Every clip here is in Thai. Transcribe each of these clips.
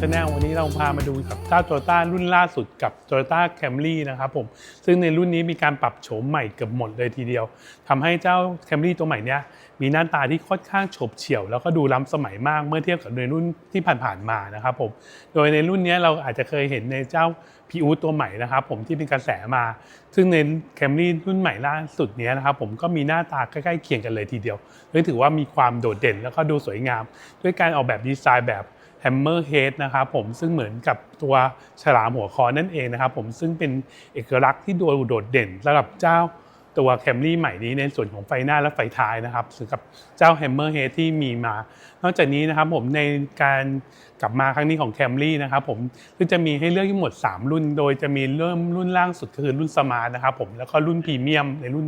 ชาแนลวันนี้เราพามาดูกับเจ้าโตโยต้ารุ่นล่าสุดกับ Toyota Camry นะครับผมซึ่งในรุ่นนี้มีการปรับโฉมใหม่เกือบหมดเลยทีเดียวทำให้เจ้า Camry ตัวใหม่เนี้ยมีหน้าตาที่ค่อนข้างโฉบเฉี่ยว แล้วก็ดูล้ำสมัยมากเมื่อเทียบกับในรุ่นที่ผ่านๆมานะครับผมโดยในรุ่นนี้เราอาจจะเคยเห็นในเจ้าพีอูตัวใหม่นะครับผมที่เป็นกระแสมา ซึ่งใน Camry รุ่นใหม่ล่าสุดนี้นะครับผมก็มีหน้าตาใกล้ๆเคียงกันเลยทีเดียวซึ่งถือว่ามีความโดดเด่นแล้วก็ดูสวยงาม ด้วยการออกแบบดีไซน์แบบ Hammer Head นะครับผมซึ่งเหมือนกับตัวฉลามหัวคอนั่นเองนะครับผมซึ่งเป็นเอกลักษณ์ที่โดดเด่นสำหรับเจ้าตัว Camry ใหม่นี้ในส่วนของไฟหน้าและไฟท้ายนะครับสำหรับเจ้า Hammer Head ที่มีมา นอกจากนี้นะครับผมในการกลับมาครั้งนี้ของ Camry นะครับผมก็จะมีให้เลือกทั้งหมด 3 รุ่น โดยจะมีเริ่มรุ่นล่างสุดคือรุ่นสมาร์ทนะครับผมแล้วก็รุ่นพรีเมียมในรุ่น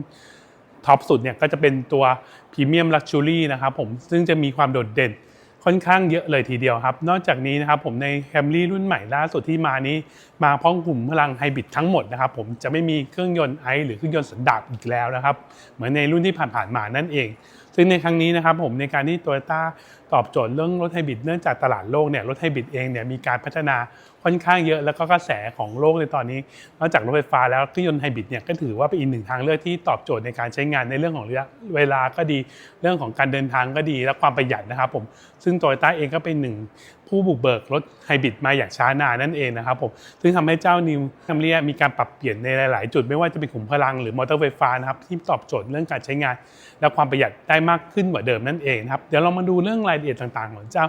ท็อปสุดเนี่ยก็จะเป็นตัวพรีเมียมลักชัวรี่นะครับผมซึ่งจะมีความโดดเด่น ค่อนข้างเยอะเลยทีเดียวครับ นอกจากนี้นะครับผมในแคมรี่รุ่นใหม่ล่าสุดที่มานี้ มาพร้อมกลุ่มพลังไฮบริดทั้งหมดนะครับผมจะไม่มีเครื่องยนต์ไอหรือเครื่องยนต์สันดาปอีกแล้วนะครับ เหมือนในรุ่นที่ผ่านๆมานั่นเอง ซึ่งในครั้งนี้นะครับผมในการที่โตโยต้าตอบโจทย์เรื่องรถไฮบริดเนื่องจากตลาดโลกเนี่ยรถไฮบริดเองเนี่ยมีการพัฒนา ค่อนข้างเยอะแล้วก็กระแสของโลกในตอนนี้ นอกจากรถไฟฟ้าแล้วเครื่องยนต์ไฮบริดเนี่ยก็ถือว่าเป็นอีกหนึ่งทางเลือกที่ตอบโจทย์ในการใช้งานในเรื่องของระยะเวลาก็ดีเรื่องของการเดินทางก็ดีและความประหยัดนะครับผมซึ่งโตโยต้าเองก็เป็นหนึ่งผู้บุกเบิกรถไฮบริดมาอย่างช้านานนั่นเองนะครับผมซึ่งทำให้เจ้านิวคัมเรียมีการปรับเปลี่ยนในหลาย ๆ จุดไม่ว่าจะเป็นขุมพลังหรือมอเตอร์ไฟฟ้านะครับที่ตอบโจทย์เรื่องการใช้งาน และความประหยัดได้มากขึ้นกว่าเดิมนั่นเองครับเดี๋ยวเรามาดูเรื่องรายละเอียดต่าง ๆ ของเจ้า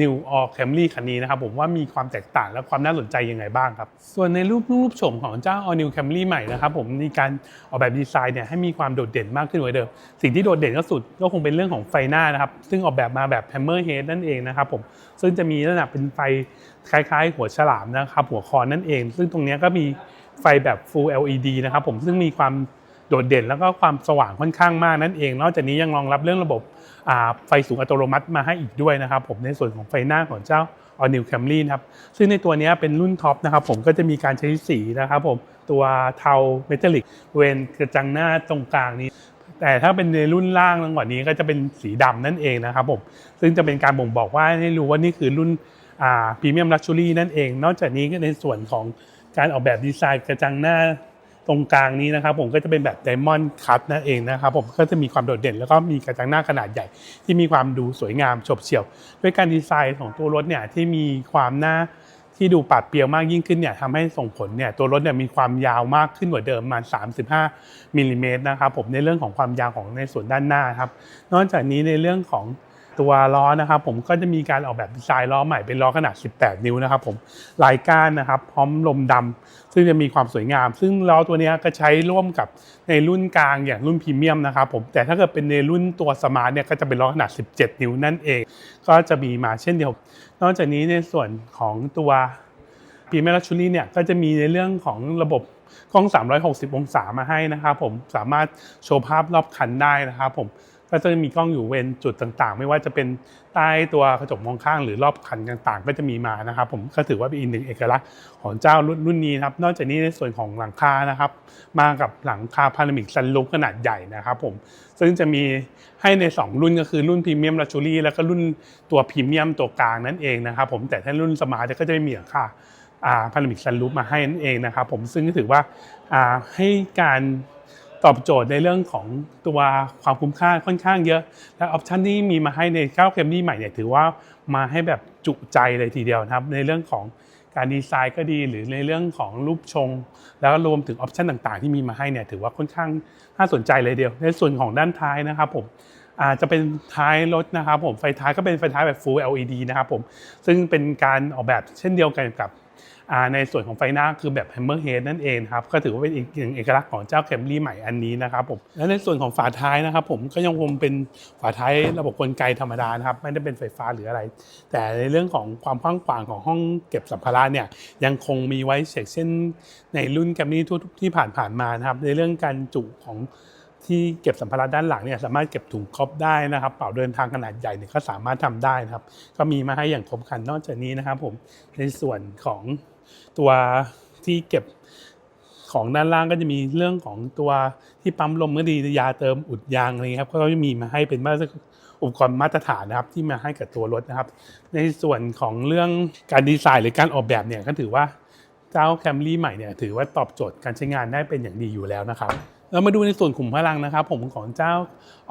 New All Camry คันนี้นะครับผมว่ามีความแตกต่างและความน่าสนใจยังไงบ้างครับ ส่วนในรูปรูปโฉมของเจ้า All New Camry ใหม่นะครับผมมีการออกแบบดีไซน์เนี่ยให้มีความโดดเด่นมากขึ้นกว่าเดิม สิ่งที่โดดเด่นก็สุดก็คงเป็นเรื่องของไฟหน้านะครับ ซึ่งออกแบบมาแบบ Hammer Head นั่นเองนะครับผมซึ่งจะมีลักษณะเป็นไฟคล้ายๆ หัวฉลามนะครับหัวคอนนั่นเอง ซึ่งตรงนี้ก็มีไฟแบบ Full LED นะครับผมซึ่งมีความ โดดเด่นแล้วก็ความสว่างค่อนข้างมากนั่นเอง นอกจากนี้ยังรองรับเรื่องระบบไฟสูงอัตโนมัติมาให้อีกด้วยนะครับผมในส่วนของไฟหน้าของเจ้า All New Camry นะครับซึ่งในตัวนี้เป็นรุ่นท็อปนะครับผมก็จะมีการใช้สีนะครับผมตัวเทาเมทัลลิกเวนกระจังหน้าตรงกลางนี้ แต่ถ้าเป็นในรุ่นล่างกว่านี้ก็จะเป็นสีดำนั่นเองนะครับผมซึ่งจะเป็นการบ่งบอกว่าให้รู้ว่านี่คือรุ่นพรีเมียมลักชัวรี่นั่นเอง นอกจากนี้ก็ในส่วนของการออกแบบดีไซน์กระจังหน้า ตรงกลางนี้นะครับผมก็จะเป็นแบบไดมอนด์คัตนั่นเองนะครับผมก็จะมีความโดดเด่น แล้วก็มีกระจังหน้าขนาดใหญ่ ที่มีความดูสวยงามฉบเฉี่ยว ด้วยการดีไซน์ของตัวรถเนี่ยที่มีความหน้าที่ดูปาดเปรียวมากยิ่งขึ้นเนี่ยทำให้ส่งผลเนี่ยตัวรถเนี่ยมีความยาวมากขึ้นกว่าเดิมมา35มิลลิเมตรนะครับผมในเรื่องของความยาวของในส่วนด้านหน้าครับนอกจากนี้ในเรื่องของ ตัวล้อนะครับผมก็จะมีการออกแบบดีไซน์ล้อใหม่เป็นล้อขนาด 18 นิ้วนะครับผมลายก้านนะครับ พร้อมลมดำซึ่งจะมีความสวยงาม ซึ่งล้อตัวนี้ก็ใช้ร่วมกับในรุ่นกลางอย่างรุ่นพรีเมียมนะครับผมแต่ถ้าเกิดเป็นในรุ่นตัวสมาร์ทเนี่ยก็จะเป็นล้อขนาด 17 นิ้วนั่นเอง ก็จะมีมาเช่นเดียว นอกจากนี้ในส่วนของตัวพรีเมียมลักชัวรี่เนี่ยก็จะมีในเรื่องของระบบกล้อง 360 องศามาให้นะครับผมสามารถโชว์ภาพรอบคันได้นะครับผม ก็จะมีกล้องอยู่เวนจุดต่างๆ ไม่ว่าจะเป็นใต้ตัวกระจกมองข้างหรือรอบคันต่างๆ ก็จะมีมานะครับผมก็ถือว่าเป็นอีกหนึ่งเอกลักษณ์ของเจ้ารุ่นรุ่นนี้ครับนอกจากนี้ในส่วนของหลังคานะครับ มากับหลังคาพารามิกซันลูปขนาดใหญ่นะครับผมซึ่งจะมีให้ใน 2 รุ่นก็คือรุ่นพรีเมียมลักชัวรี่แล้วก็รุ่นตัวพรีเมียมตัวกลางนั่นเองนะครับผมแต่ถ้ารุ่นสมาร์ทก็จะไม่มีหลังคาพารามิกซันลูปมาให้นั่นเองนะครับผมซึ่งถือว่าอ่าให้การ ตอบโจทย์ในเรื่องของตัวความคุ้มค่าค่อนข้างเยอะ และออปชันที่มีมาให้ในข้าเคมรี่ใหม่เนี่ยถือว่ามาให้แบบจุใจเลยทีเดียวนะครับ ในเรื่องของการดีไซน์ก็ดีหรือในเรื่องของรูปชง แล้วก็รวมถึงออปชันต่างๆ ที่มีมาให้เนี่ยถือว่าค่อนข้างน่าสนใจเลยเดียว ในส่วนของด้านท้ายนะครับผมอาจจะเป็นท้ายรถนะครับผมไฟท้ายก็เป็นไฟท้ายแบบ Full LED นะครับผมซึ่งเป็นการออกแบบเช่นเดียวกันกับ ในส่วนของไฟหน้าคือแบบ Hammer Head นั่นเองครับก็ถือว่าเป็นอีกหนึ่งเอกลักษณ์ของเจ้า Camry ใหม่อันนี้นะครับผมและในส่วนของฝาท้ายนะครับ ผมก็ยังคงเป็นฝาท้ายระบบกลไกธรรมดานะครับไม่ได้เป็นไฟฟ้าหรืออะไร แต่ในเรื่องของความกว้างขวางของห้องเก็บสัมภาระเนี่ยยังคงมีไว้เช่นในรุ่น Camry ทุกๆที่ผ่านๆมานะครับในเรื่องการจุของ ที่เก็บสัมภาระด้านหลังเนี่ยสามารถเก็บถุงครอบได้นะครับเป๋าเดินทางขนาดใหญ่เนี่ยก็สามารถทำได้นะครับ ก็มีมาให้อย่างครบครันนอกจากนี้นะครับผมในส่วนของตัวที่เก็บของด้านล่างก็จะมีเรื่องของตัวที่ปั๊มลมก็ดียาเติมอุดยางอะไรครับก็จะมีมาให้เป็นมื่อสักอุปกรณ์มาตรฐานนะครับที่มาให้กับตัวรถนะครับ ในส่วนของเรื่องการดีไซน์หรือการออกแบบเนี่ยก็ถือว่าเจ้า Camry ใหม่เนี่ยถือว่าตอบโจทย์การใช้งานได้เป็นอย่างดีอยู่แล้วนะครับ เรามาดูในส่วนขุมพลังนะครับ ผมของเจ้า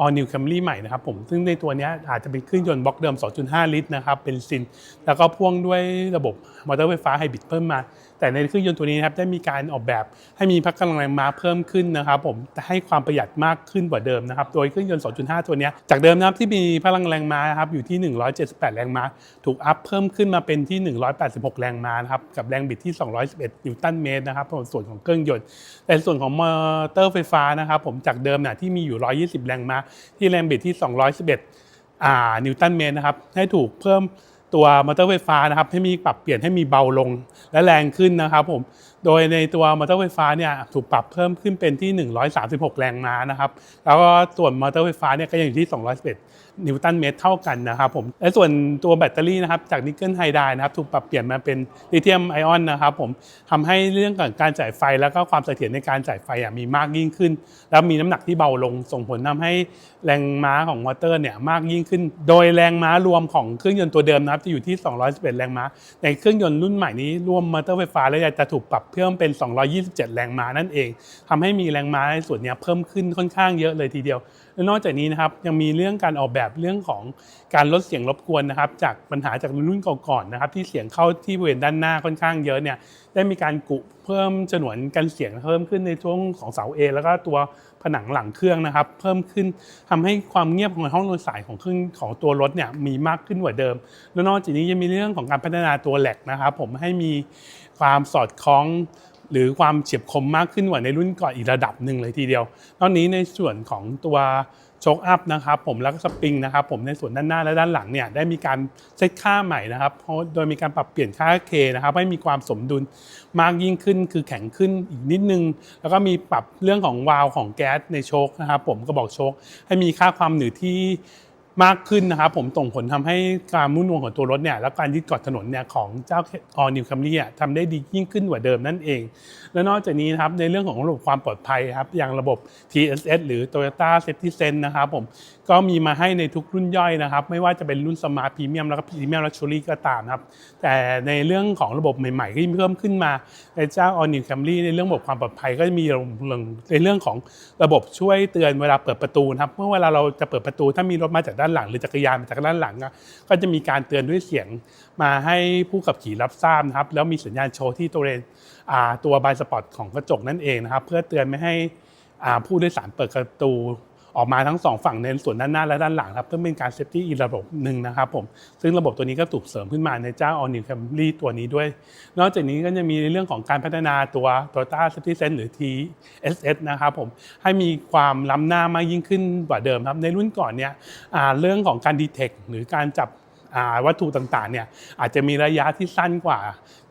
All New Camry ใหม่นะครับผมซึ่งในตัวนี้อาจจะเป็นเครื่องยนต์บล็อกเดิม 2.5 ลิตรนะครับเป็นซิน แล้วก็พ่วงด้วยระบบมอเตอร์ไฟฟ้าไฮบริดเพิ่มมา แต่ในเครื่องยนต์ตัวนี้นะครับได้มีการออกแบบให้มีพละกำลังแรงม้าเพิ่มขึ้นนะครับผมแต่ให้ความประหยัดมากขึ้นกว่าเดิมนะครับโดยเครื่องยนต์ 2.5 ตัวนี้จากเดิมนะครับที่มีพลังแรงม้าครับอยู่ที่ 178 แรงม้า ถูกอัพเพิ่มขึ้นมาเป็นที่ 186 แรงม้านะครับกับแรงบิดที่ 211 นิวตันเมตรนะครับส่วนของเครื่องยนต์แต่ส่วนของมอเตอร์ไฟฟ้านะครับผมจากเดิมน่ะที่มีอยู่ 120 แรงม้าที่แรงบิดที่ 211อ่านิวตันเมตรนะครับให้ถูกเพิ่ม ตัวมอเตอร์ไฟฟ้านะครับให้มีปรับเปลี่ยนให้มีเบาลงและแรงขึ้นนะครับผม โดยในตัวมอเตอร์ไฟฟ้าเนี่ยถูกปรับเพิ่มขึ้นเป็นที่ 136 แรงม้านะครับ แล้วก็ส่วนมอเตอร์ไฟฟ้าเนี่ยก็ยังอยู่ที่ 211 นิวตันเมตรเท่ากันนะครับผม และส่วนตัวแบตเตอรี่นะครับจากนิกเกิลไฮไดนะครับถูกปรับเปลี่ยนมาเป็นลิเธียมไอออนนะครับผมทำให้เรื่องของการจ่ายไฟแล้วก็ความเสถียรในการจ่ายไฟมีมากยิ่งขึ้น แล้วมีน้ำหนักที่เบาลงส่งผลทำให้แรงม้าของมอเตอร์เนี่ยมากยิ่งขึ้น โดยแรงม้ารวมของเครื่องยนต์ตัวเดิมนะครับจะอยู่ที่ 211 แรงม้า ในเครื่องยนต์รุ่นใหม่นี้รวมมอเตอร์ไฟฟ้าแล้วจะถูกปรับเพิ่มเป็น 227 แรงม้านั่นเองทำให้มีแรงม้าในส่วนนี้เพิ่มขึ้นค่อนข้างเยอะเลยทีเดียว และนอกจากนี้นะครับยังมีเรื่องการออกแบบเรื่องของการลดเสียงรบกวนนะครับ จากปัญหาจากรุ่นก่อนๆนะครับ ที่เสียงเข้าที่บริเวณด้านหน้าค่อนข้างเยอะเนี่ยได้มีการกุเพิ่มฉนวนกันเสียงเพิ่มขึ้นในช่วงของเสาเอแล้วก็ตัวผนังหลังเครื่องนะครับ เพิ่มขึ้นทำให้ความเงียบของห้องโดยสารของเครื่องของตัวรถเนี่ยมีมากขึ้นกว่าเดิม และนอกจากนี้ยังมีเรื่องของการพัฒนาตัวแหลกนะครับ ผมให้มีความสอดคล้อง หรือความเฉียบคมมากขึ้นกว่าในรุ่นก่อนอีกระดับหนึ่งเลยทีเดียว นอกนี้ในส่วนของตัวโชคอัพนะครับผมแล้วก็สปริงนะครับผมในส่วนด้านหน้าและด้านหลังเนี่ยได้มีการเซตค่าใหม่นะครับเพราะโดยมีการปรับเปลี่ยนค่า K นะครับให้มีความสมดุลมากยิ่งขึ้นคือแข็งขึ้นอีกนิดนึง แล้วก็มีปรับเรื่องของวาล์วของแก๊สในโชคนะครับผมก็บอกโชคให้มีค่าความหนืดที่ มากขึ้นนะครับผมส่งผลทำให้การมุ่นวงของตัวรถเนี่ยและการยึดเกาะถนนเนี่ยของเจ้า All New Camry อ่ทำได้ดียิ่งขึ้นกว่าเดิมนั่นเอง และนอกจากนี้นะครับในเรื่องของระบบความปลอดภัยครับอย่างระบบ TSS หรือ Toyota Safety Sense นะครับผมก็มีมาให้ในทุกรุ่นย่อยนะครับ ไม่ว่าจะเป็นรุ่น Smart Premium แล้วก็ Premium Luxury ก็ตามครับ แต่ในเรื่องของระบบใหม่ๆที่เพิ่มขึ้นมาในเจ้า All New Camry ในเรื่องระบบความปลอดภัยก็จะมีในเรื่องของระบบช่วยเตือนเวลาเปิดประตูนะครับเมื่อเวลาเราจะเปิดประตูถ้ามีรถมาจากด้านหลัง หรือจักรยานมาจากด้านหลัง ก็จะมีการเตือนด้วยเสียงมาให้ผู้ขับขี่รับทราบนะครับ แล้วมีสัญญาณโชว์ที่ตัวเรนตัวบายสปอตของกระจกนั่นเองนะครับ เพื่อเตือนไม่ให้ผู้โดยสารเปิดประตู ออกมาทั้งสองฝั่งในส่วนด้านหน้าและด้านหลังครับเพื่อเป็นการเซฟตี้อีกระบบหนึ่งนะครับผมซึ่งระบบตัวนี้ก็ถูกเสริมขึ้นมาในเจ้า All New Camry ตัวนี้ด้วย นอกจากนี้ก็จะมีในเรื่องของการพัฒนาตัว Toyota Safety Sense หรือ TSS นะครับผมให้มีความล้ำหน้ามากยิ่งขึ้นกว่าเดิมครับในรุ่นก่อนเนี่ยเรื่องของการดีเทคหรือการจับ วัตถุต่างๆเนี่ยอาจจะมีระยะที่สั้นกว่า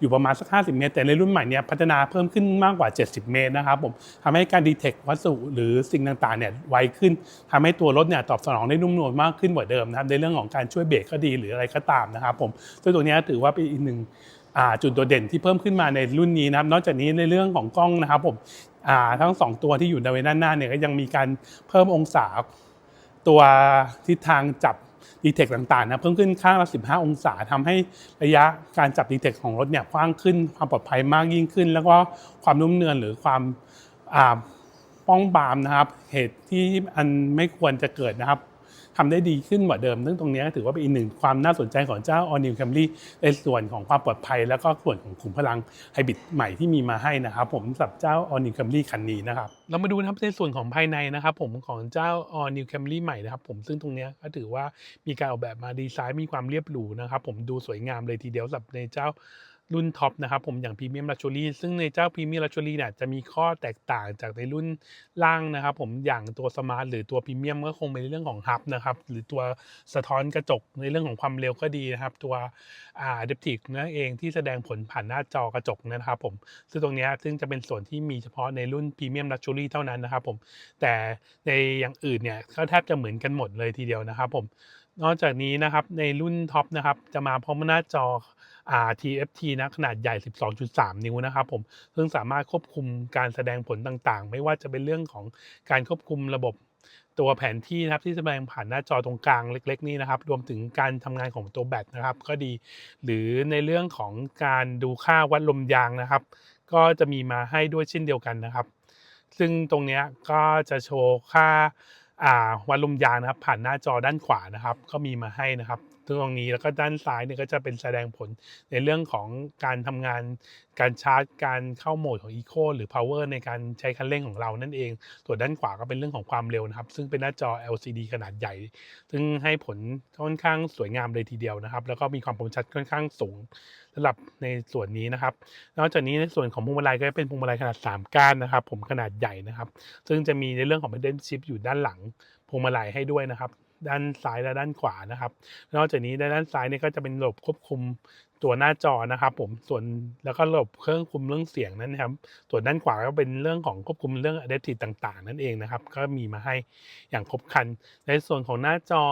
อยู่ประมาณสัก 50 เมตร แต่ในรุ่นใหม่เนี่ยพัฒนาเพิ่มขึ้นมากกว่า 70 เมตรนะครับผมทำให้การดีเทควัสดุหรือสิ่งต่างๆเนี่ยไวขึ้นทำให้ตัวรถเนี่ยตอบสนองได้นุ่มนวลมากขึ้นกว่าเดิมนะครับในเรื่องของการช่วยเบรกก็ดีหรืออะไรก็ตามนะครับผมซึ่งตัวนี้ถือว่าเป็นอีกหนึ่งจุดโดดเด่นที่เพิ่มขึ้นมาในรุ่นนี้นะครับ นอกจากนี้ในเรื่องของกล้องนะครับผมทั้งสองตัวที่อยู่ในด้านหน้าเนี่ยก็ยังมีการเพิ่มองศาตัวทิศทางจับ ดีเทคต่างๆนะเพิ่มขึ้นข้างละ 15 องศาทำให้ระยะการจับดีเทคของรถเนี่ยกว้างขึ้นความปลอดภัยมากยิ่งขึ้น แล้วก็ความนุ่มเนือนหรือความป้องบามนะครับ เหตุที่อันไม่ควรจะเกิดนะครับ ทำได้ดีขึ้นกว่าเดิมซึ่งตรงนี้ก็ถือว่าเป็นอีกหนึ่งความน่าสนใจของเจ้า All New Camry ในส่วนของความปลอดภัย แล้วก็ส่วนของขุมพลังไฮบริดใหม่ที่มีมาให้นะครับผมสำหรับเจ้า All New Camry คันนี้นะครับเรามาดูนะครับในส่วนของภายในนะครับผมของเจ้า All New Camry ใหม่นะครับผมซึ่งตรงนี้ก็ถือว่ามีการออกแบบมาดีไซน์มีความเรียบหรูนะครับผมดูสวยงามเลยทีเดียวสำหรับในเจ้า รุ่นท็อปนะครับผมอย่างพรีเมียมลักชัวรี่ซึ่งในเจ้าพรีเมียมลักชัวรี่เนี่ยจะมีข้อแตกต่างจากในรุ่นล่างนะครับผมอย่างตัวสมาร์ทหรือตัวพรีเมียมก็คงเป็นเรื่องของฮับนะครับหรือตัวสะท้อนกระจกในเรื่องของความเร็วก็ดีนะครับ ตัวอ่าเดปติกนั่นเองที่แสดงผลผ่านหน้าจอกระจกนะครับผมซึ่งตรงนี้ซึ่งจะเป็นส่วนที่มีเฉพาะในรุ่นพรีเมียมลักชัวรี่เท่านั้นนะครับผมแต่ในอย่างอื่นเนี่ยก็แทบจะเหมือนกันหมดเลยทีเดียวนะครับผมนอกจากนี้นะครับในรุ่นท็อปนะครับจะมาพร้อมหน้าจอ TFT นะขนาดใหญ่ 12.3 นิ้วนะครับผมซึ่งสามารถควบคุมการแสดงผลต่างๆ ไม่ว่าจะเป็นเรื่องของการควบคุมระบบตัวแผนที่นะครับที่แสดงผ่านหน้าจอตรงกลางเล็ก ๆ นี่นะครับ รวมถึงการทำงานของตัวแบตนะครับ ก็ดี หรือในเรื่องของการดูค่าวัดลมยางนะครับ ก็จะมีมาให้ด้วยเช่นเดียวกันนะครับ ซึ่งตรงนี้ก็จะโชว์ค่าอ่าวัดลมยางนะครับ ผ่านหน้าจอด้านขวานะครับ ก็มีมาให้นะครับ ตรงนี้แล้วก็ด้านซ้ายเนี่ยก็จะเป็นแสดงผลในเรื่องของการทำงาน การชาร์จ การเข้าโหมดของ Eco หรือ Power ในการใช้คันเร่งของเรานั่นเอง ส่วนด้านขวาก็เป็นเรื่องของความเร็วนะครับ ซึ่งเป็นหน้าจอ LCD ขนาดใหญ่ ซึ่งให้ผลค่อนข้างสวยงามเลยทีเดียวนะครับ แล้วก็มีความคมชัดค่อนข้างสูงสำหรับในส่วนนี้นะครับ นอกจากนี้ในส่วนของพวงมาลัยก็เป็นพวงมาลัยขนาด 3 ก้านนะครับ ผมขนาดใหญ่นะครับ ซึ่งจะมีในเรื่องของ Pedal Shift อยู่ด้านหลังพวงมาลัยให้ด้วยนะครับ ด้านซ้ายและด้านขวานะครับ นอกจากนี้ด้านซ้ายเนี่ยก็จะเป็นระบบควบคุมตัวหน้าจอนะครับ ผมส่วนแล้วก็ระบบเครื่องคุมเรื่องเสียงนั้นนะครับ ส่วนด้านขวาก็เป็นเรื่องของควบคุมเรื่อง Adaptive ต่าง ๆ นั่นเองนะครับ ก็มีมาให้อย่างครบครัน ในส่วนของหน้าจอ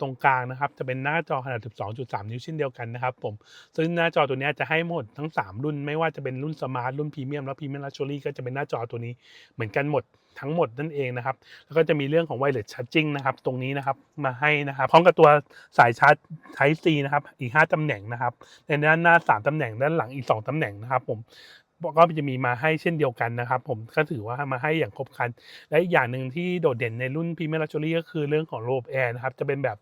ตรงกลางนะครับ จะเป็นหน้าจอขนาด 12.3 นิ้วเช่นเดียวกันนะครับ ผมซึ่งหน้าจอตัวนี้จะให้หมดทั้ง 3 รุ่นไม่ว่าจะเป็นรุ่นสมาร์ทรุ่นพรีเมียมและพรีเมียมลักชัวรี่ก็จะเป็นหน้าจอตัวนี้เหมือนกันหมด ทั้งหมดนั่นเองนะครับ แล้วก็จะมีเรื่องของ wireless charging นะครับ ตรงนี้นะครับมาให้นะครับ พร้อมกับตัวสายชาร์จ Type C นะครับ อีก 5ตำแหน่งนะครับ ในด้านหน้า 3ตำแหน่ง ด้านหลังอีก 2ตำแหน่งนะครับ ผมก็จะมีมาให้เช่นเดียวกันนะครับ ผมก็ถือว่ามาให้อย่างครบครัน และอีกอย่างหนึ่งที่โดดเด่นในรุ่น Premier Luxury ก็คือเรื่องของระบบแอร์นะครับ จะเป็นแบบ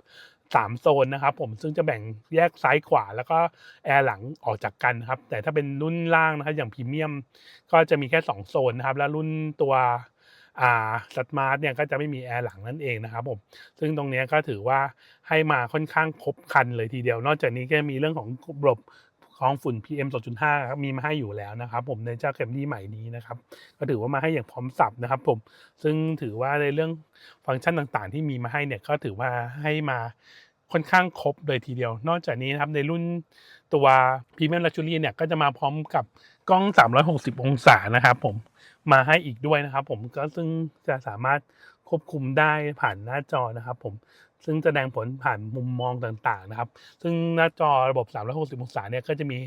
3โซนนะครับผมซึ่งจะแบ่งแยกซ้ายขวาแล้วก็แอร์หลังออกจากกันครับแต่ถ้าเป็นรุ่นล่างนะครับอย่างพรีเมียม ก็จะมีแค่ 2 โซนนะครับ แล้วรุ่นตัว สมาร์ทเนี่ยก็จะไม่มีแอร์หลังนั่นเองนะครับผมซึ่งตรงนี้ก็ถือว่าให้มาค่อนข้างครบครันเลยทีเดียว นอกจากนี้ก็มีเรื่องของระบบกรองฝุ่น PM 2.5 ครับมีมาให้อยู่แล้วนะครับผมในเจ้าแคมรี่ใหม่นี้นะครับก็ถือว่ามาให้อย่างพร้อมสับนะครับผมซึ่งถือว่าในเรื่องฟังก์ชันต่างๆ ที่มีมาให้เนี่ยก็ถือว่าให้มาค่อนข้างครบเลยทีเดียว นอกจากนี้นะครับในรุ่นตัว Premium Luxury เนี่ยก็จะมาพร้อมกับกล้อง 360 องศานะครับผม มาให้อีกด้วยนะครับ ผมก็ซึ่งจะสามารถควบคุมได้ผ่านหน้าจอนะครับ ผม ซึ่งแสดงผลผ่านมุมมองต่างๆนะครับ ซึ่งหน้าจอระบบ 360 องศาเนี่ยก็จะมี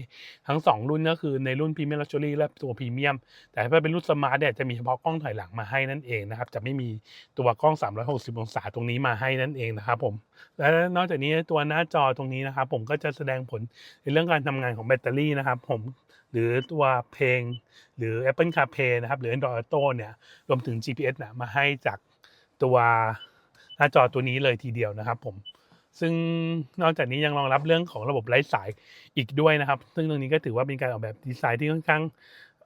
ทั้ง 2 รุ่นก็คือในรุ่น Premium Luxury และตัว Premium แต่ถ้าเป็นรุ่น Smart เนี่ยจะมีเฉพาะกล้องถอยหลังมาให้นั่นเองนะครับ จะไม่มีตัวกล้อง 360 องศาตรงนี้มาให้นั่นเองนะครับผม และนอกจากนี้ตัวหน้าจอตรงนี้นะครับ ผมก็จะแสดงผลในเรื่องการทำงานของแบตเตอรี่นะครับ ผมหรือตัวเพลง หรือ Apple CarPlay นะครับ หรือ Android Auto เนี่ยรวมถึง GPS นะมาให้จากตัว น้าจอตัวนี้เลยทีเดียวนะครับผมซึ่งนอกจากนี้ยังรองรับเรื่องของระบบไร้สายอีกด้วยนะครับ ซึ่งตรงนี้ก็ถือว่าเป็นการออกแบบดีไซน์ที่ค่อนข้าง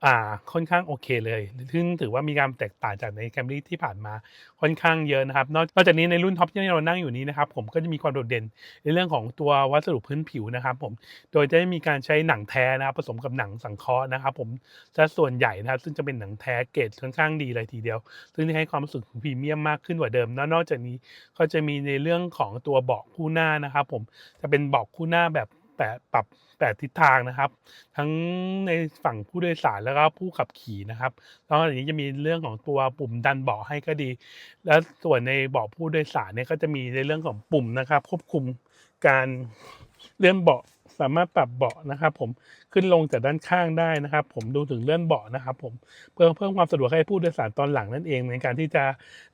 อ่าค่อนข้างโอเคเลย ซึ่งถือว่ามีการแตกต่างจากใน Camry ที่ผ่านมาค่อนข้างเยอะนะครับ นอกจากนี้ในรุ่นท็อปที่เรานั่งอยู่นี้นะครับ ผมก็จะมีความโดดเด่นในเรื่องของตัววัสดุพื้นผิวนะครับ ผม โดยจะได้มีการใช้หนังแท้นะครับผสมกับหนังสังเคราะห์นะครับ ผมซะส่วนใหญ่นะครับ ซึ่งจะเป็นหนังแท้เกรดค่อนข้างดีเลยทีเดียว ซึ่งจะให้ความรู้สึกพรีเมียมมากขึ้นกว่าเดิม นอกจากนี้ก็จะมีในเรื่องของตัวเบาะคู่หน้านะครับ ผม จะเป็นเบาะคู่หน้าแบบ แปะปรับแปดทิศทางนะครับ ทั้งในฝั่งผู้โดยสารแล้วก็ผู้ขับขี่นะครับแล้วอย่างนี้จะมีเรื่องของตัวปุ่มดันเบาะให้ก็ดี แล้วส่วนในเบาะผู้โดยสารเนี่ยก็จะมีในเรื่องของปุ่มนะครับ ควบคุมการเลื่อนเบาะสามารถปรับเบาะนะครับ ผมขึ้นลงจากด้านข้างได้นะครับ ผมดูถึงเลื่อนเบาะนะครับ ผมเพื่อเพิ่มความสะดวกให้ผู้โดยสารตอนหลังนั่นเองในการที่จะ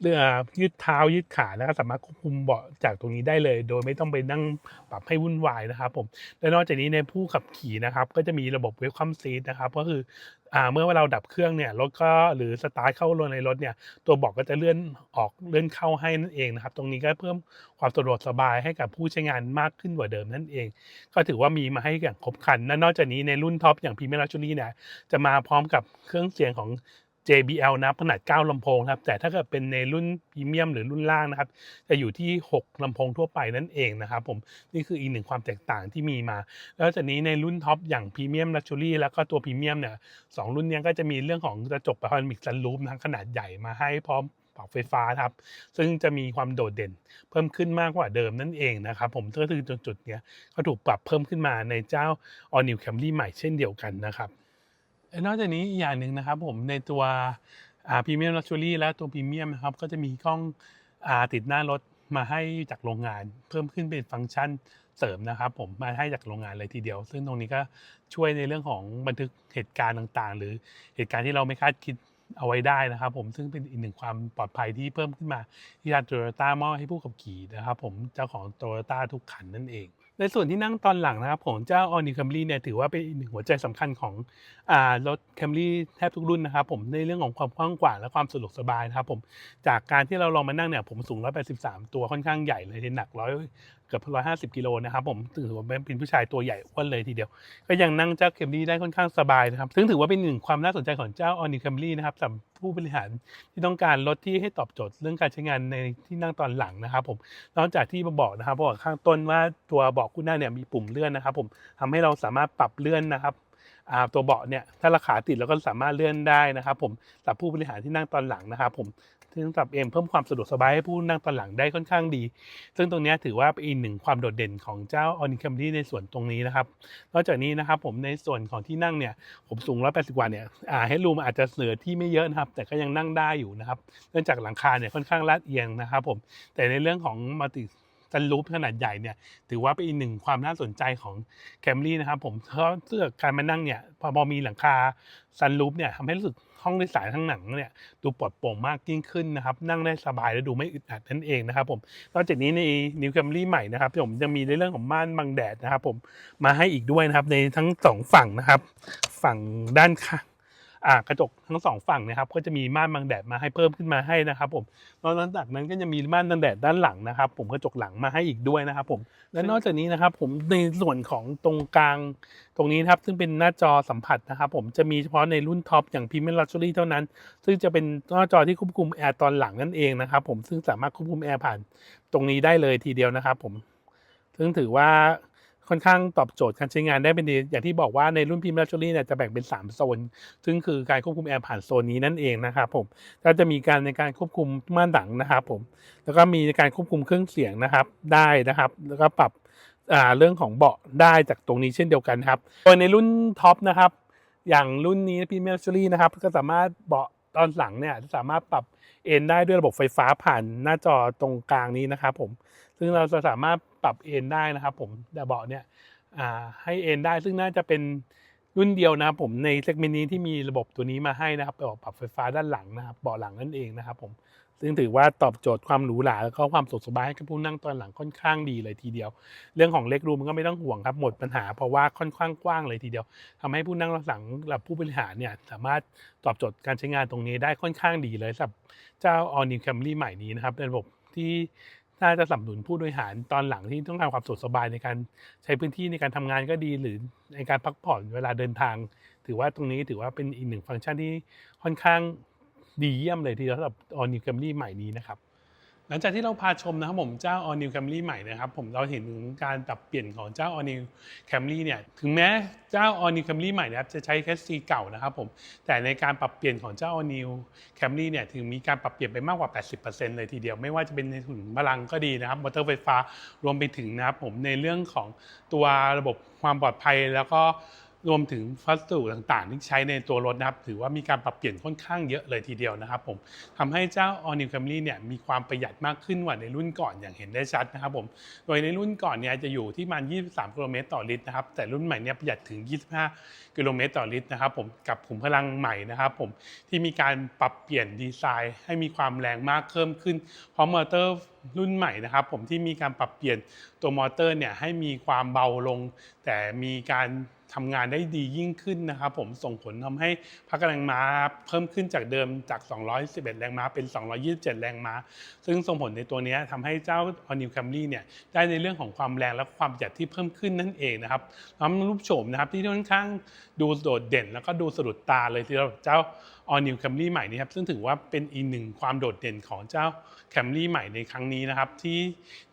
เลือยืดเท้ายืดขานะครับสามารถควบคุมเบาะจากตรงนี้ได้เลย โดยไม่ต้องไปนั่งปรับให้วุ่นวายนะครับ ผมและนอกจากนี้ในผู้ขับขี่นะครับ ก็จะมีระบบเวลคัมซีทนะครับก็คือเมื่อเราดับเครื่องเนี่ยรถก็หรือสตาร์ทเข้าลงในรถเนี่ยตัวเบอกก็จะเลื่อนออกเลื่อนเข้าให้นั่นเองนะครับ ตรงนี้ก็เพิ่มความสะดวกสบายให้กับผู้ใช้งานมากขึ้นกว่าเดิมนั่นเอง ก็ถือว่ามีมาให้อย่างครบครันและนอกจากนี้ในรุ่นท็อปอย่าง Premier Luxury เนี่ยจะมาพร้อมกับเครื่องเสียงของ JBL นะขนาด 9 ลำโพงครับ แต่ถ้าเกิดเป็นในรุ่นพรีเมียมหรือรุ่นล่างนะครับ จะอยู่ที่ 6 ลำโพงทั่วไปนั่นเองนะครับผม นี่คืออีกหนึ่งความแตกต่างที่มีมา แล้วจากนี้ในรุ่นท็อปอย่างพรีเมียมลักชัวรี่แล้วก็ตัวพรีเมียมเนี่ยสองรุ่นนี้ก็จะมีเรื่องของกระจกพารามิกซันรูฟนะขนาดใหญ่มาให้พร้อม เปรับไฟฟ้าครับ ซึ่งจะมีความโดดเด่นเพิ่มขึ้นมากกว่าเดิมนั่นเองนะครับ ผมก็คือจุดๆเนี้ยก็ถูกปรับเพิ่มขึ้นมาในเจ้า All New Camry ใหม่เช่นเดียวกันนะครับนอกจากนี้อีกอย่างหนึ่งนะครับผมในตัวพรีเมียมลักชัวรี่และตัวพรีเมียมนะครับก็จะมีกล้องอติดหน้ารถมาให้จากโรงงาน เพิ่มขึ้นเป็นฟังก์ชันเสริมนะครับ ผมมาให้จากโรงงานเลยทีเดียว ซึ่งตรงนี้ก็ช่วยในเรื่องของบันทึกเหตุการณ์ต่างๆ หรือเหตุการณ์ที่เราไม่คาดคิด เอาไว้ได้นะครับ ผมซึ่งเป็นอีกหนึ่งความปลอดภัยที่เพิ่มขึ้นมาที่ทางโตโยต้ามอบให้ผู้ขับขี่นะครับ ผมเจ้าของโตโยต้าทุกคันนั่นเองในส่วนที่นั่งตอนหลังนะครับผมเจ้า All New Camry เนี่ยถือว่าเป็นอีกหนึ่งหัวใจสำคัญของอ่ารถ Camry แทบทุกรุ่นนะครับผมในเรื่องของความกว้างขวางและความสะดวกสบายนะครับผมจากการที่เราลองมานั่งเนี่ยผมสูง 183 ตัวค่อนข้างใหญ่เลยหนัก ร้อยเกือบ150กิโลนะครับผมถือว่าเป็นผู้ชายตัวใหญ่อ้วนเลยทีเดียว ก็ยังนั่งเจ้าเคมรี่ได้ค่อนข้างสบายนะครับ ซึ่งถือว่าเป็นหนึ่งความน่าสนใจของเจ้าออนิเคมรี่นะครับสำหรับผู้บริหารที่ต้องการรถที่ให้ตอบโจทย์เรื่องการใช้งานในที่นั่งตอนหลังนะครับผมนอกจากที่บอกนะครับบอกข้างต้นว่าตัวเบาะคู่หน้าเนี่ยมีปุ่มเลื่อนนะครับผมทำให้เราสามารถปรับเลื่อนนะครับ ตัวเบาะเนี่ยถ้าราขาติดเราก็สามารถเลื่อนได้นะครับ ผมสำหรับผู้บริหารที่นั่งตอนหลังนะครับ ผมซึ่งสำหรับเอ็มเพิ่มความสะดวกสบายให้ผู้นั่งตอนหลังได้ค่อนข้างดี ซึ่งตรงนี้ถือว่าเป็นอีกหนึ่งความโดดเด่นของเจ้า o n i c a m r y ในส่วนตรงนี้นะครับ นอกจากนี้นะครับผมในส่วนของที่นั่งเนี่ยผมสูง 180 กว่าเนี่ยอ่าเฮดรูมอาจจะเหลือที่ไม่เยอะนะครับ แต่ก็ยังนั่งได้อยู่นะครับ เนื่องจากหลังคาเนี่ยค่อนข้างลาดเอียงนะครับ ผมแต่ในเรื่องของมัลติ ซันรูปขนาดใหญ่เนี่ยถือว่าเป็นอีกหนึ่งความน่าสนใจของแคมรี่นะครับผมเพราะเสื้อการมานั่งเนี่ยพอพอมีหลังคาซันรูปเนี่ยทำให้รู้สึกห้องโดยสารข้งหนังเนี่ยดูปลอดโปร่งมากยิ่งขึ้นนะครับนั่งได้สบายและดูไม่อึดอัดนั่นเองนะครับผมนอกจากนี้ในนิวแคมรี่ใหม่นะครับผมยังมีในเรื่องของม่านบังแดดนะครับผมมาให้อีกด้วยนะครับในทั้งสองฝั่งนะครับ ฝั่งด้านข้าง กระจกทั้งสองฝั่งนะครับก็จะมีม่านบังแดดมาให้เพิ่มขึ้นมาให้นะครับผมนอกจากนั้นก็จะมีม่านกันแดดด้านหลังนะครับ ผมกระจกหลังมาให้อีกด้วยนะครับผมและนอกจากนี้นะครับผมในส่วนของตรงกลางตรงนี้นะครับซึ่งเป็นหน้าจอสัมผัสนะครับผมจะมีเฉพาะในรุ่นท็อปอย่าง Premium Luxury เท่านั้น ซึ่งจะเป็นหน้าจอที่ควบคุมแอร์ตอนหลังนั่นเองนะครับผมซึ่งสามารถควบคุมแอร์ผ่านตรงนี้ได้เลยทีเดียวนะครับผมซึ่งถือว่า ค่อนข้างตอบโจทย์การใช้งานได้เป็นดี อย่างที่บอกว่าในรุ่นพิมพ์ลักชัวรี่เนี่ยจะแบ่งเป็น 3 โซน ซึ่งคือการควบคุมแอร์ผ่านโซนนี้นั่นเองนะครับผมก็จะมีการในการควบคุมม่านหลังนะครับผมแล้วก็มีในการควบคุมเครื่องเสียงนะครับได้นะครับ แล้วก็ปรับเรื่องของเบาะได้จากตรงนี้เช่นเดียวกันครับโดยในรุ่นท็อปนะครับอย่างรุ่นนี้พิมพ์ลักชัวรี่นะครับก็สามารถเบาะตอนหลังเนี่ยสามารถปรับเอนได้ด้วยระบบไฟฟ้าผ่านหน้าจอตรงกลางนี้นะครับผมซึ่งเราจะสามารถ ปรับเอนได้นะครับผมแต่เบาะเนี่ยให้เอนได้ซึ่งน่าจะเป็นรุ่นเดียวนะครับผมในเซกเมนต์นี้ที่มีระบบตัวนี้มาให้นะครับเบาะปรับไฟฟ้าด้านหลังนะครับเบาะหลังนั่นเองนะครับผมซึ่งถือว่าตอบโจทย์ความหรูหราแล้วก็ความสะดวกสบายให้กับผู้นั่งตอนหลังค่อนข้างดีเลยทีเดียว เรื่องของเล็กรูมันก็ไม่ต้องห่วงครับหมดปัญหาเพราะว่าค่อนข้างกว้างเลยทีเดียวทำให้ผู้นั่งหลังหลับผู้บริหารเนี่ยสามารถตอบโจทย์การใช้งานตรงนี้ได้ค่อนข้างดีเลยสำหรับเจ้า All New Camry ใหม่นี้นะครับเป็นระบบที่ น่าจะสนับสนุนผู้โดยสารตอนหลังที่ต้องการความสะดวกสบายในการใช้พื้นที่ในการทำงานก็ดี หรือในการพักผ่อนเวลาเดินทาง ถือว่าตรงนี้ถือว่าเป็นอีกหนึ่งฟังก์ชันที่ค่อนข้างดีเยี่ยมเลยทีเดียวสำหรับ All New Camry ใหม่นี้นะครับ หลังจากที่เราพาชมนะครับผมเจ้า All New Camry ใหม่นะครับผมเราเห็นถึงการปรับเปลี่ยนของเจ้า All New Camry เนี่ยถึงแม้เจ้า All New Camry ใหม่นะครับจะใช้แคสซีเก่านะครับผมแต่ในการปรับเปลี่ยนของเจ้า All New Camry เนี่ยถึงมีการปรับเปลี่ยนไปมากกว่า 80%เลยทีเดียว ไม่ว่าจะเป็นในถุงพลังก็ดีนะครับมอเตอร์ไฟฟ้ารวมไปถึงนะครับผมในเรื่องของตัวระบบความปลอดภัยแล้วก็ รวมถึงวัสดุต่างๆ ที่ใช้ในตัวรถนะครับ ถือว่ามีการปรับเปลี่ยนค่อนข้างเยอะเลยทีเดียวนะครับผมทำให้เจ้า All New Camry เนี่ยมีความประหยัดมากขึ้นกว่าในรุ่นก่อนอย่างเห็นได้ชัดนะครับผมโดยในรุ่นก่อนเนี่ยจะอยู่ที่ประมัน 23 กิโลเมตรต่อลิตรนะครับแต่รุ่นใหม่เนี่ยประหยัดถึง 25 กิโลเมตรต่อลิตรนะครับผมกับขุมพลังใหม่นะครับผมที่มีการปรับเปลี่ยนดีไซน์ให้มีความแรงมากเพิ่มขึ้นพราะมอเตอร์รุ่นใหม่นะครับผมที่มีการปรับเปลี่ยนตัวมอเตอร์เนี่ยให้มีความเบาลง แต่มีการ ทำงานได้ดียิ่งขึ้นนะครับผมส่งผลทำให้พักกำลังม้าเพิ่มขึ้นจากเดิมจาก 211 แรงม้าเป็น 227 แรงม้า ซึ่งส่งผลในตัวนี้ทำให้เจ้า All New Camry เนี่ยได้ในเรื่องของความแรงและความประหยัดที่เพิ่มขึ้นนั่นเองนะครับแล้วรูปโฉมนะครับที่ค่อนข้างดูโดดเด่น แล้วก็ดูสะดุดตาเลยที่เราเจ้า All New Camry ใหม่นี้ครับซึ่งถือว่าเป็นอีกหนึ่งความโดดเด่นของเจ้า Camry ใหม่ในครั้งนี้นะครับ ที่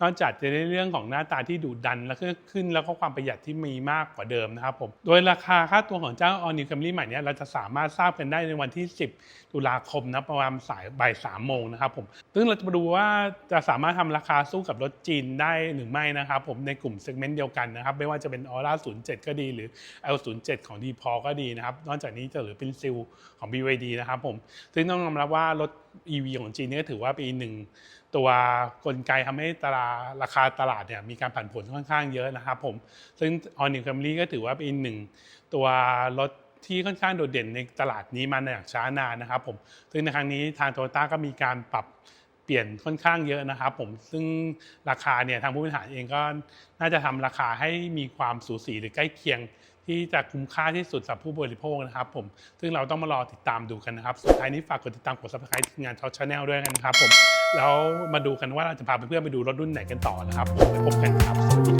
นอกจากจะได้เรื่องของหน้าตาที่ดุดันแล้วก็ขึ้นแล้วก็ความประหยัดที่มีมากกว่าเดิมนะครับผมโดยราคาค่าตัวของเจ้า All New Camry ใหม่นี้เราจะสามารถทราบกันได้ในวันที่ 10 ตุลาคมนะประมาณสายบ่ายสามโมงนะครับผมซึ่งเราจะมาดูว่าจะสามารถทำราคาสู้กับรถจีนได้หรือไม่นะครับผมในกลุ่มเซกเมนต์เดียวกันนะครับไม่ว่าจะเป็น Aura 07 ก็ดีหรือ L07 ของ d p o ก็ดีนะครับนอกจากนี้จะหลือเป็นซิลของ BYD นะครับผม ซึ่งต้องยอมรับว่ารถ EV ของจีนเนี่ยถือว่าเป็นหนึ่งตัวกลไกทำให้ตลาดราคาตลาดเนี่ยมีการผันผวนค่อนข้างเยอะนะครับผม ซึ่ง All New Camry ก็ถือว่าเป็นหนึ่งตัวรถที่ค่อนข้างโดดเด่นในตลาดนี้มาอย่างช้านานนะครับผม ซึ่งในครั้งนี้ทางโตโยต้าก็มีการปรับเปลี่ยนค่อนข้างเยอะนะครับผม ซึ่งราคาเนี่ยทางผู้บริหารเองก็น่าจะทำราคาให้มีความสูสีหรือใกล้เคียง ที่จะคุ้มค่าที่สุดสำหรับผู้บริโภคนะครับผมซึ่งเราต้องมารอติดตามดูกันนะครับ สุดท้ายนี้ฝากกดติดตามกด subscribe งานช็อปชาแนลด้วยกันะครับผมแล้วมาดูกันว่าเราจะพาเพื่อนๆไปดูรถรุ่นไหนกันต่อนะครับผมพบกันครับสวัสดีครับ